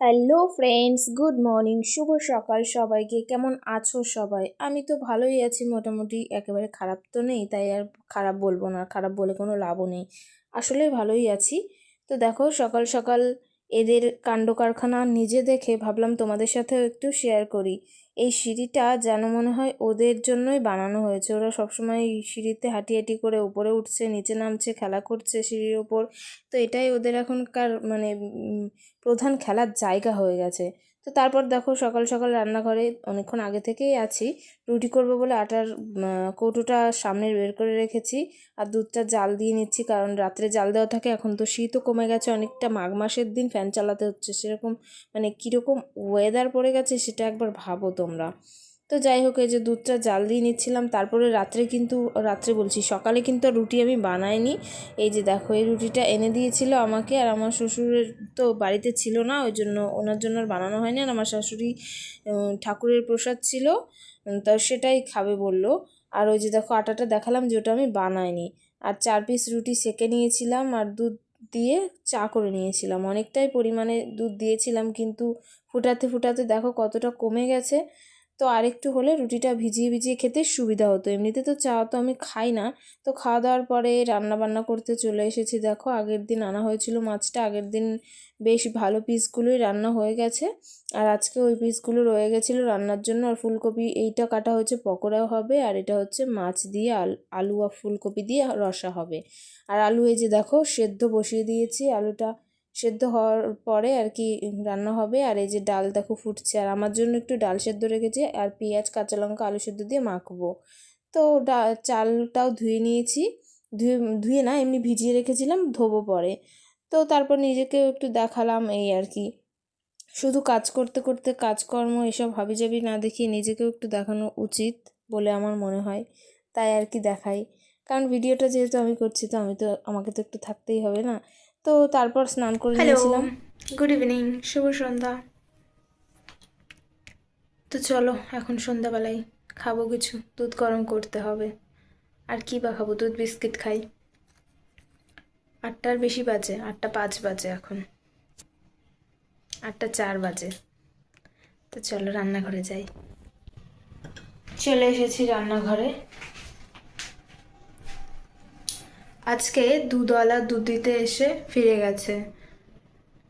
Hello friends, good morning, শুভ সকাল সবাইকে। কেমন আছো সবাই? আমি তো ভালোই আছি, মোটামুটি একেবারে খারাপ তো নেই, তাই আর খারাপ বলব না, খারাপ বলে কোনো লাভও নেই। আসলে ভালোই আছি। তো দেখো সকাল সকাল এদের কাণ্ড কারখানা নিজে দেখে ভাবলাম তোমাদের সাথেও একটু শেয়ার করি। এই সিঁড়িটা যেন মনে হয় ওদের জন্যই বানানো হয়েছে। ওরা সবসময় এই সিঁড়িতে হাঁটি হাঁটি করে উপরে উঠছে, নিচে নামছে, খেলা করছে সিঁড়ির ওপর তো এটাই ওদের এখনকার মানে প্রধান খেলার জায়গা হয়ে গেছে। তো তারপর দেখো সকাল সকাল রান্নাঘরে অনেকক্ষণ আগে থেকেই আছি। রুটি করব বলে আটার কৌটোটা সামনে বের করে রেখেছি আর দুধটা জাল দিয়ে নিচ্ছি কারণ রাত্রে জাল দেওয়া থাকে, এখন তো শীতও কমে গেছে, অনেকটা মাঘ মাসের দিন ফ্যান চালাতে হচ্ছে। সেরকম মানে কীরকম ওয়েদার পড়ে গেছে সেটা একবার ভাবো তোমরা। তো যাই হোক, এই যে দুধটা জাল দিয়ে নিচ্ছিলাম। তারপরে রাত্রে কিন্তু, রাত্রে বলছি, সকালে কিন্তু রুটি আমি বানাইনি। এই যে দেখো, এই রুটিটা এনে দিয়েছিল আমাকে আর আমার শ্বশুরের তো বাড়িতে ছিল না, ওই জন্য ওনার জন্য আর বানানো হয়নি। আর আমার শাশুড়ি ঠাকুরের প্রসাদ ছিল তো সেটাই খাবে বলল। আর ওই যে দেখো, আটাটা দেখালাম যে ওটা আমি বানাইনি। আর চার পিস রুটি সেকে নিয়েছিলাম আর দুধ দিয়ে চা করে নিয়েছিলাম। অনেকটাই পরিমাণে দুধ দিয়েছিলাম, কিন্তু ফুটাতে ফুটাতে দেখো কতটা কমে গেছে। তো আরেকটু হলে রুটিটা ভিজিয়ে ভিজিয়ে খেতে সুবিধা হতো। এমনিতে তো চা তো আমি খাই না। তো খাওয়া দাওয়ার পরে রান্না বান্না করতে চলে এসেছি। দেখো, আগের দিন আনা হয়েছিল মাছটা। আগের দিন বেশ ভালো পিসগুলোই রান্না হয়ে গেছে। আর আজকে ওই পিসগুলো রয়ে গেছিল রান্নার জন্য। আর ফুলকপি এইটা কাটা হচ্ছে পকোড়াও হবে। আর এটা হচ্ছে মাছ দিয়ে আলু আর ফুলকপি দিয়ে রসা হবে। আর আলু এই যে দেখো, সেদ্ধ বসিয়ে দিয়েছি। আলুটা সেদ্ধ হওয়ার পরে আর কি রান্না হবে। আর এই যে ডাল দেখো ফুটছে, আর আমার জন্য একটু ডাল সেদ্ধ রেখেছি, আর পেঁয়াজ, কাঁচা লঙ্কা, আলু সেদ্ধ দিয়ে মাখবো। তো ডা, চালটাও ধুয়ে নিয়েছি। ধুয়ে ধুয়ে না, এমনি ভিজিয়ে রেখেছিলাম, ধোবো পরে। তো তারপর নিজেকেও একটু দেখালাম এই আর কি। শুধু কাজ করতে করতে কাজকর্ম, এসব হাবিজাবি না দেখিয়ে নিজেকেও একটু দেখানো উচিত বলে আমার মনে হয়। তাই আর কি দেখাই। কারণ ভিডিওটা যেহেতু আমি করছি, তো আমি তো, আমাকে তো একটু থাকতেই হবে না। তো তারপর স্নান করে নিয়েছিলাম। গুড ইভিনিং শুভ সন্ধ্যা। তো চলো এখন সন্ধ্যাবেলায় খাব কিছু দুধ গরম করতে হবে। আর কি বা খাব দুধ বিস্কিট খাই। আটটার বেশি বাজে আটটা পাঁচ বাজে এখন। আটটা চার বাজে। তো চলো রান্নাঘরে যাই। চলে এসেছি রান্নাঘরে। আজকে দুধওয়ালা দুধ দিতে এসে ফিরে গেছে।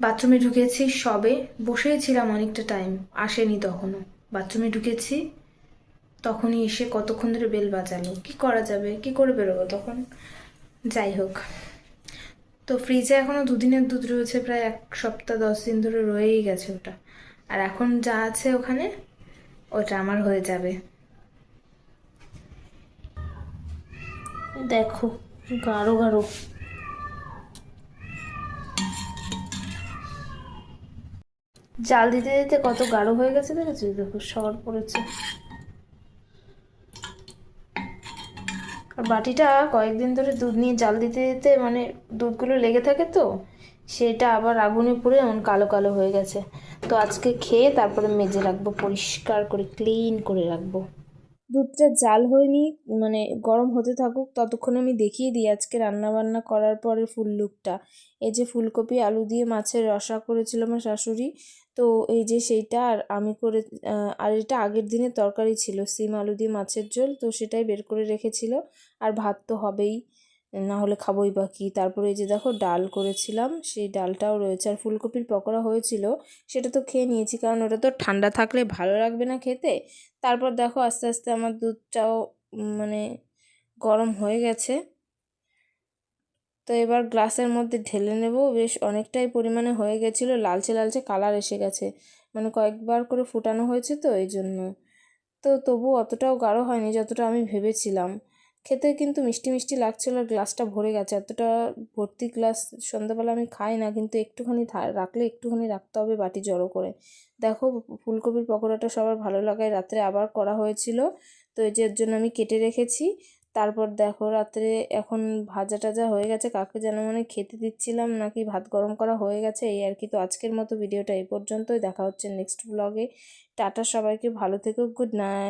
বাথরুমে ঢুকেছি সবে বসেই ছিলাম অনেকটা টাইম আসেনি তখনও। বাথরুমে ঢুকেছি, তখনই এসে কতক্ষণ ধরে বেল বাজালো। কি করা যাবে? কি করে বেরোবো তখন? যাই হোক। তো ফ্রিজে এখনও দুদিনের দুধ রয়েছে, প্রায় এক সপ্তাহ, দশ দিন ধরে রয়েই গেছে ওটা। আর এখন যা আছে ওখানে, ওটা আমার হয়ে যাবে। দেখো। গাঢ় গাঢ়। জাল দিতে দিতে কত গাঢ় হয়ে গেছে দেখেছি? দেখো, সর পড়েছে। আর বাটিটা কয়েকদিন ধরে দুধ নিয়ে জাল দিতে দিতে মানে দুধগুলো লেগে থাকে তো, সেটা আবার আগুনে পুড়ে এমন কালো কালো হয়ে গেছে। তো আজকে খেয়ে তারপরে মেজে রাখব, পরিষ্কার করে ক্লিন করে রাখব। দুধটা জাল হয়নি মানে গরম হতে থাকুক, ততক্ষণে আমি দেখিয়ে দিই আজকে রান্নাবান্না করার পরে ফুল লুকটা। এই যে ফুলকপি, আলু দিয়ে মাছের রসা করেছিল আমার শাশুড়ি, তো এই যে সেইটা আর আমি করে আর এটা আগের দিনের তরকারি ছিল, সিম আলু দিয়ে মাছের ঝোল, তো সেটাই বের করে রেখেছিল, আর ভাত তো হবেই। না হলে খাবোই বা কী? তারপরে এই যে দেখো, ডাল করেছিলাম, সেই ডালটাও রয়েছে। আর ফুলকপির পকোড়া হয়েছিল, সেটা তো খেয়ে নিয়েছি, কারণ ওটা তো ঠান্ডা থাকলে ভালো লাগবে না খেতে। তারপর দেখো, আস্তে আস্তে আমার দুধটাও মানে গরম হয়ে গেছে। তো এবার গ্লাসের মধ্যে ঢেলে নেব। বেশ অনেকটাই পরিমাণে হয়ে গেছিল, লালচে লালচে কালার এসে গেছে। মানে কয়েকবার করে ফুটানো হয়েছে তো এই জন্য তো তবু অতটাও গাঢ় হয়নি, যতটা আমি ভেবেছিলাম। খেতে কিন্তু মিষ্টি মিষ্টি লাগছিল আর গ্লাসটা ভরে গেছে। এতটা ভর্তি গ্লাস সন্ধ্যাবেলা আমি খাই না, কিন্তু একটুখানি রাখলে একটুখানি রাখতে হবে বাটি জড়ো করে। দেখো, ফুলকপির পকোড়াটা সবার ভালো লাগায়। রাত্রে আবার করা হয়েছিল, তো এই যে এর জন্য আমি কেটে রেখেছি। তারপর দেখো, রাত্রে এখন ভাজা টাজা হয়ে গেছে। কাকে যেন মানে খেতে দিচ্ছিলাম নাকি ভাত গরম করা হয়ে গেছে, এই আর কি। তো আজকের মতো ভিডিওটা এই পর্যন্তই। দেখা হচ্ছে নেক্সট ব্লগে। টাটা সবাইকে, ভালো থেকো, গুড নাইট।